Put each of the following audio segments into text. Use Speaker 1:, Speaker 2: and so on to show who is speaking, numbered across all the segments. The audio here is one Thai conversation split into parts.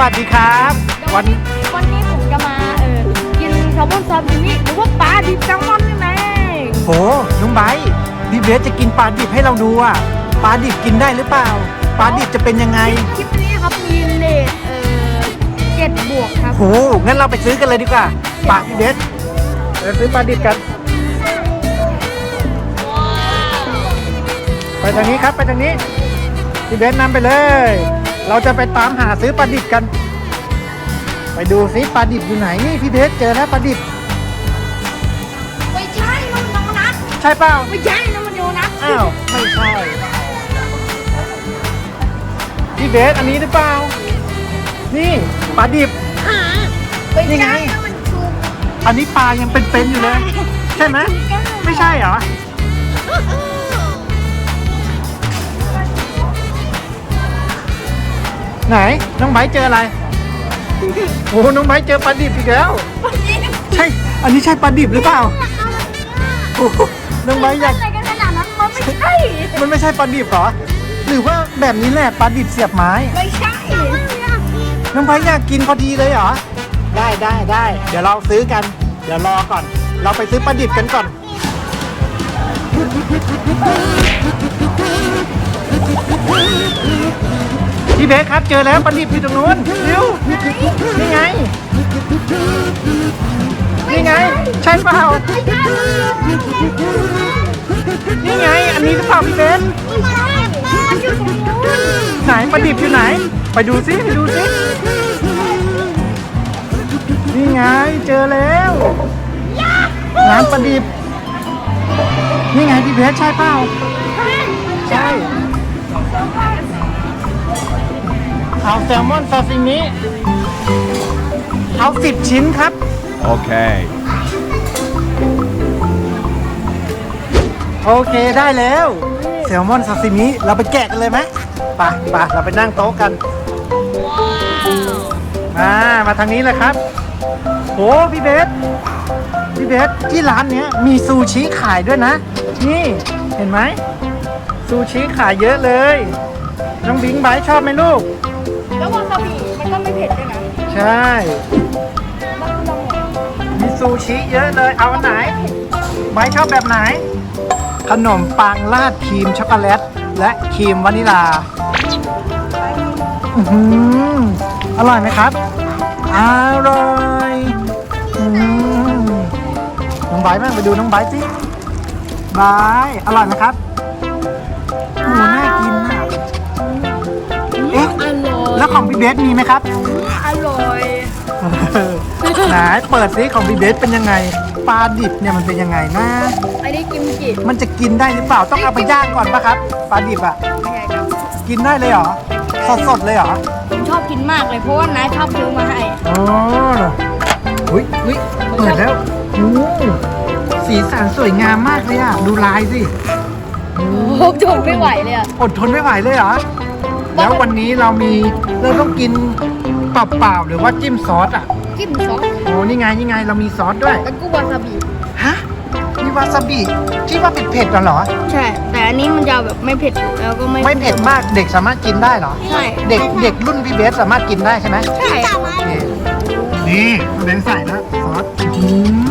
Speaker 1: วัสดีครับ วัน
Speaker 2: วันนี้ผมจะมาเออกินแซลมอนซาซิมิหรือว่าปลาดิบแซลมอนนี่แหละ
Speaker 1: โหน้องไบร์ทพี่เบสจะกินปลาดิบให้เราดูอะปลาดิบกินได้หรือเปล่า ปลาดิบจะเป็นยังไง
Speaker 2: คลิปนี้ครับมีเลทเออเจ็ดบวกครับ
Speaker 1: โหงั้นเราไปซื้อกันเลยดีกว่าปลาพี่เบสเราซื้อปลาดิบกัน ไปทางนี้ครับไปทางนี้พี่เบสนำไปเลย เราจะไปตามหาซื้อปลาดิบกัน ไปดูซิปลาดิบอยู่ไหนนี่พี่เบสเจอแล้วปลาดิบ
Speaker 2: ไม่ใช่มันโดนัท
Speaker 1: ใช่เปล่า
Speaker 2: ไม่ใช่นะมันโดนัท
Speaker 1: อ้าวไม่ใช่พี่เบสอันนี้หรือเปล่า นี่ปลาดิบ
Speaker 2: ไม่
Speaker 1: นี่ไง
Speaker 2: ใช่นะมันถูก
Speaker 1: อันนี้ปลายังเป็นๆอยู่เลย ใช่ไหมไม่ใช่เหรอ ไหนน้องไบร์ทเจออะไรโอ้โหน้องไบร์ทเจอปลาดิบอีกแล้ว ใช่ อันนี้ใช่ปลาดิบหรือเปล่าโอ้โหน้องไบร์ทอยาก
Speaker 2: อะไรกันขนาดนั้นมันไม่ใช่
Speaker 1: มันไม่ใช่ปลาดิบเหรอ หรือว่าแบบนี้แหละปลาดิบเสียบไม้
Speaker 2: ไม่ใช่
Speaker 1: น้องไบร์ทอยากกินพอดีเลยเหรอ ได้ได้ได้ เดี๋ยวเราซื้อกัน เดี๋ยวรอก่อน เราไปซื้อปลาดิบกันก่อน เบสครับเจอแล้วปลาดิบอยู่ตรงนู้นเร็วนี่ไง นี่ไง ใช่เปล่านี่ไง อันนี้หรือเปล่าพี่เบสไหนปลาดิบอยู่ไหน ไปดูซิไปดูซินี่ไงเจอแล้วร้านปลาดิบนี่ไงพี่เพชรใช่เปล่า เอาแซลมอนซาซิมิ เอาสิบชิ้นครับ
Speaker 3: Okay.
Speaker 1: โอเคได้แล้ว แซลมอนซาซิมิ เราไปแกะกันเลยไหมไปไปเราไปนั่งโต๊ะกันมามาทางนี้เลยครับโหพี่เบส พี่เบสที่ร้านเนี้ยมีซูชิขายด้วยนะ นี่เห็นไหมซูชิขายเยอะเลย น้องบิงไบร์ทชอบไหมลูก
Speaker 2: แล้ววาซาบิมันก็ไม่เผ็ดด้วยนะ
Speaker 1: ใช่มีซูชิเยอะเลยเอาอันไหนไบร์ทชอบแบบไหน ขนมปังราดครีมช็อกโกแลต และครีมวานิลาอื้อหืออร่อยไหมครับอร่อยอื้อหือน้องไบร์ทบ้างไปดูน้องไบร์ทสิไบร์ทอร่อยไหมครับโอ้โหน่า แล้วของพี่เบสมีไหมครับ
Speaker 2: อร่อย
Speaker 1: ไหนเปิดซิของพี่เบสเป็นยังไงปลาดิบเนี่ยมันเป็นยังไงนะ
Speaker 2: อันนี้กิมจิ
Speaker 1: มันจะกินได้หรือเปล่าต้องเอาไปย่างก่อนปะครับปลาดิบอะ
Speaker 2: ไม่ใช่ครับ
Speaker 1: กินได้เลยเหรอสดๆเลยเหรอ
Speaker 2: ผมชอบกินมากเลยเพราะว่าน้าชอบซื้อมาให้
Speaker 1: อ๋ออุ้ยอุ้ยเปิดแล้วโอ้สีสันสวยงามมากเลยอะดูลายสิ
Speaker 2: ผมทนไม่ไหวเลยอะ
Speaker 1: อดทนไม่ไหวเลยเหรอ แล้ววันนี้เรามีเราต้องกินเปล่าๆหรือว่าจิ้มซอสอะ
Speaker 2: จิ้มซอส
Speaker 1: โอ้นี่ไงนี่ไงเรามีซอสด้วย
Speaker 2: แล้วก็วาซาบิ
Speaker 1: ฮะมีวาซาบิที่ว่าเผ็ดๆเหรอ
Speaker 2: ใช่ แต่อันนี้มันจะแบบไม่เผ็ดแล้วก็ไม่
Speaker 1: ไม่เผ็ดมากเด็กสามารถกินได้เหรอ
Speaker 2: ใช่
Speaker 1: เด็กเด็กรุ่นพี่เบสสามารถกินได้ใช่ไหม
Speaker 2: ใช่
Speaker 1: โอเคนี่เบนใส่นะซอสอืม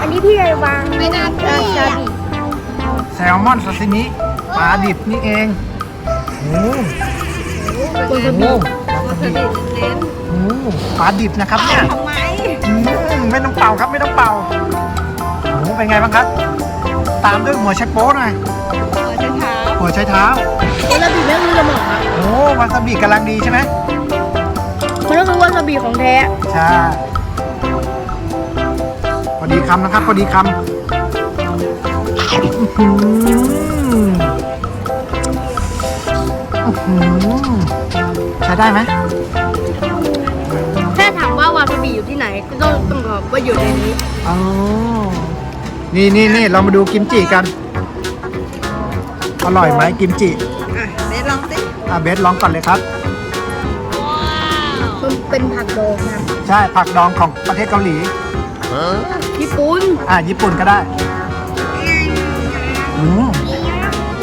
Speaker 2: อันนี้พี่เลยวางไม่น่าเกลียด
Speaker 1: แซลมอนซาซิมิปลาดิบนี่เองโอ้
Speaker 2: วาซาบิ
Speaker 1: โห
Speaker 2: วาซาบิเน้น
Speaker 1: โอ้ปลาดิบนะครับเนี่ย
Speaker 2: ทำไม
Speaker 1: อืมไม่ต้องเป่าครับไม่ต้องเป่าโอ้เป็นไงบ้างครับ ตามด้วยหัวไชโป๊หน่อย
Speaker 2: หัวใช้เท้า
Speaker 1: หัวไชเท้า
Speaker 2: วาซาบิไม่คือสมองอะ
Speaker 1: โอ้วาซาบิกำลังดีใช่ไหม
Speaker 2: มันก็คือวาซาบิของแท้
Speaker 1: ใช่พ อดีคำนะครับ พอดีคำอื้อหืออื้อหือใช้ได้ไหม
Speaker 2: ถ้าถามว่าวาซาบิอยู่ที่ไหน ก็ต้องต้องบอกว่าอยู่ในนี้
Speaker 1: อ๋อนี่นี่นี่เรามาดูกิมจิกัน อร่อยไหมกิมจิ
Speaker 2: อะเบสลองสิ
Speaker 1: อะเบสลองก่อนเลยครับ
Speaker 2: มันเป็นผักโดองครับ
Speaker 1: ใช่ผักดองของประเทศเกาหลี
Speaker 2: ญี่ปุ่น
Speaker 1: อะญี่ปุ่นก็ได้อืม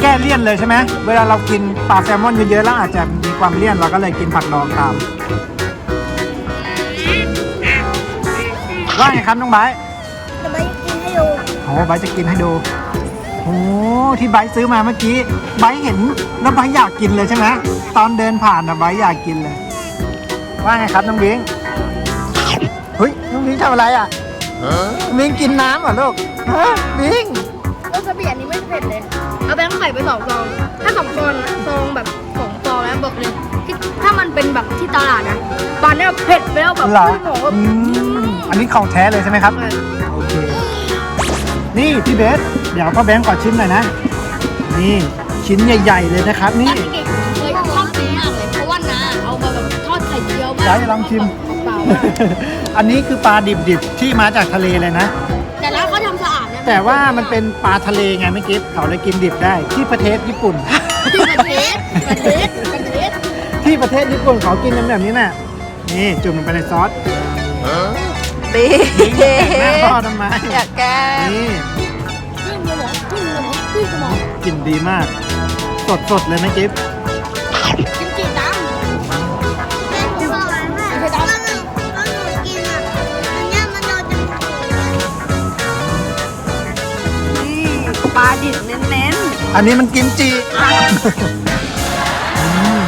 Speaker 1: แก้เลี่ยนเลยใช่ไหมเวลาเรากินปลาแซลมอนเยอะๆแล้วอาจจะมีความเลี่ยนเราก็เลยกินผักดองตามว่าไงครับน้องไบร์ท
Speaker 3: จะไปกินให้ดู
Speaker 1: โอ้ไบร์ทจะกินให้ดูโอ้ที่ไบร์ทซื้อมาเมื่อกี้ไบร์ทเห็นแล้วไบร์ทอยากกินเลยใช่ไหมตอนเดินผ่านนะไบร์ทอยากกินเลย ว่าไงครับน้องบิงเฮ้ยน้องบิงทำอะไรอะ บิงกินน้ำเหรอลูกฮะบิง
Speaker 2: วาซาบิอันนี้ไม่เผ็ดเลย เอาแบงค์ใส่ไปสองซอง ถ้าสองซองนะซองแบบสองซองแล้วบอกเลยที่ถ้ามันเป็นแบบที่ตลาดนะปานเนี่ยเผ็ดไปแล้วแบบ
Speaker 1: เหรอ
Speaker 2: ขึ้นหัวแบบ
Speaker 1: อืมอันนี้ของแท้เลยใช่ไหมครับ โอเค นี่พี่เบส เดี๋ยวพ่อแบงค์ขอชิมหน่อยนะ นี่ชิ้นใหญ่ ๆ เลยนะครับ นี่
Speaker 2: น้าเก่งเคยชอบกินมากเลย เพราะว่าน้าเอามาแบบทอดไข่เจียวบ้าง
Speaker 1: เดี๋ยวจะลองชิม
Speaker 2: เปล่า
Speaker 1: อันนี้คือปลาดิบๆที่มาจากทะเลเลยนะ
Speaker 2: แต่ร้านเขาทำสะอาดนะ
Speaker 1: แต่ว่ามันเป็นปลาทะเลไงไม่อกิฟเขาเลยกินดิบได้ที่ประเทศญี่ปุ่น
Speaker 2: ที่ประเทศประเทศประเทศ
Speaker 1: ที่ประเทศญี่ปุ่นเขากินกันแบบนี้น่ะ นี่จุ่มลงไปในซอส
Speaker 3: ดี
Speaker 1: แม่พ่อทำไม
Speaker 3: อยากแก้
Speaker 1: นี่
Speaker 2: ขึ้นสมองขึ้นสมองขึ้นสมอง
Speaker 1: กลิ่นดีมาก สดๆเลยนะกิฟ
Speaker 3: อันนี้มันกิ
Speaker 1: มจิอืม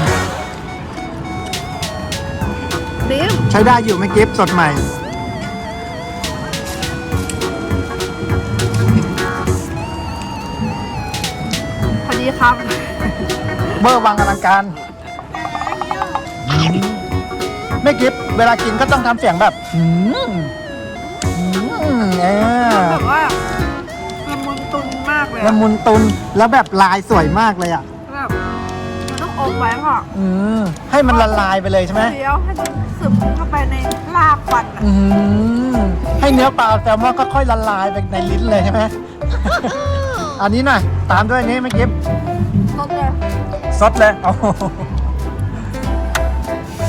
Speaker 3: ๆบิ๊ม
Speaker 1: ใช้ได้อยู่ไหมกิฟสดใหม่
Speaker 3: พอดีครับ
Speaker 1: เบอร์วังอลังการไม่กิฟเวลากินก็ต้องทำเสียงแบบอืมอืมเออ
Speaker 3: แบบว่า ลย
Speaker 1: ละมุนตุนแล้วแบบลายสวยมากเลยอะ
Speaker 3: แบบมันต้องอบไว้พ่อ
Speaker 1: อืมให้มันละลายไปเลยใช่ไหม
Speaker 3: เดี๋ยวให้มันซึมเข้าไปในลาบฟันอะ
Speaker 1: อืมให้เนื้อปลาแซลมอนก็ค่อยละลายไปในลิ้นเลยใช่ไหม อันนี้หน่อยตามด้วยอันนี้ไม่กิฟ
Speaker 3: ก็เลย
Speaker 1: ซดเลยโอ้โห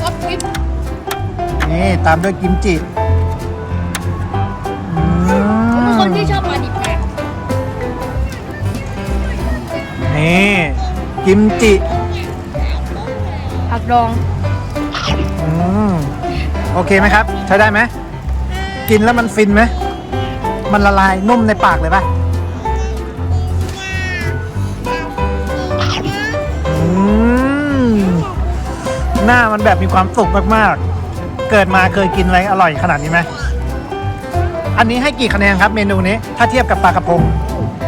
Speaker 2: ซอสพริก
Speaker 1: นี่ตามด้วยกิมจิ นี่กิมจิ
Speaker 2: ผักดอง
Speaker 1: อืมโอเคไหมครับ ใช้ได้ไหมกินแล้วมันฟินไหมมันละลายนุ่มในปากเลยปะอืมหน้ามันแบบมีความสุขมากๆ เกิดมาเคยกินอะไรอร่อยขนาดนี้ไหมอันนี้ให้กี่คะแนนครับเมนูนี้ถ้าเทียบกับปลากระพง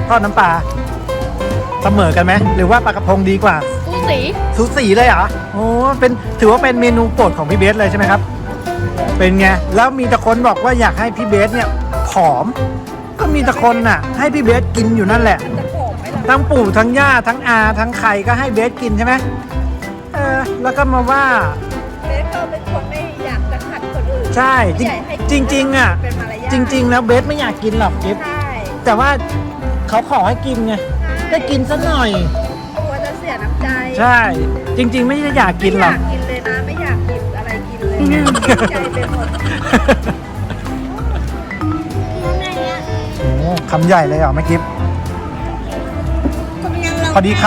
Speaker 1: ทอดน้ำปลา เสมอกันไหมหรือว่าปลากระพงดีกว่า
Speaker 2: สูสี
Speaker 1: สูสีเลยเหรอโอ้เป็นถือว่าเป็นเมนูโปรดของพี่เบสเลยใช่ไหมครับ เป็นไงแล้วมีแต่คนบอกว่าอยากให้พี่เบสเนี่ยผอม ก็มีแต่คนน่ะ ให้พี่เบสกินอยู่นั่นแหละ
Speaker 3: จะโผล่ไหมล่ะ
Speaker 1: ทั้งปู่ทั้งย่าทั้งอาทั้งใครก็ให้เบสกินใช่ไหมเออแล้วก็มาว่า
Speaker 3: เบสก็เป็นคนไม่อยากจะขัดคนอื่น
Speaker 1: ใช่
Speaker 3: ไม่อยากให้
Speaker 1: จริงจริงๆอะ
Speaker 3: เป็นมารยาท
Speaker 1: จริง ๆ แล้วเบสไม่อยากกินหรอกกิฟ
Speaker 3: ใช่
Speaker 1: แต่ว่าเขาขอให้กินไง ได้กินซะหน่อย
Speaker 3: กลัวจะเสียน้ำใจ
Speaker 1: ใช่ จริง ๆ ไม่ได้อยากกินหรอก
Speaker 3: ไม่อยากกินเลยนะ ไม่อยากกินอะไรกินเลยใจเป็นหมด
Speaker 1: โอ้คำใหญ่เลยเหรอแม่กิฟ พอดีค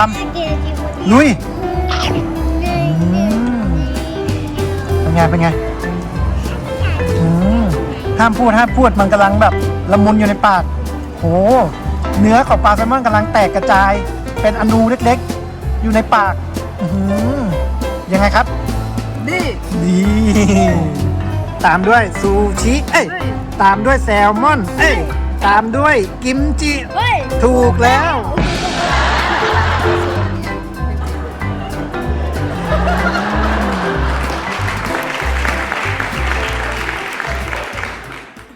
Speaker 1: ำลุยอืมเป็นไง เป็นไงอืมห้ามพูดห้ามพูดมันกำลังแบบละมุนอยู่ในปาก โห เนื้อของปลาแซลมอนกำลังแตกกระจาย เป็นอนูเล็กๆ อยู่ในปากอื้อหือยังไงครับ
Speaker 3: นี่
Speaker 1: ดีตามด้วยซูชิ เอ้ย
Speaker 3: เฮ้ย
Speaker 1: ตามด้วยแซลมอน เอ้ย ตามด้วยกิมจิ
Speaker 2: เฮ้ย
Speaker 1: ถูกแล้ว
Speaker 3: โอเค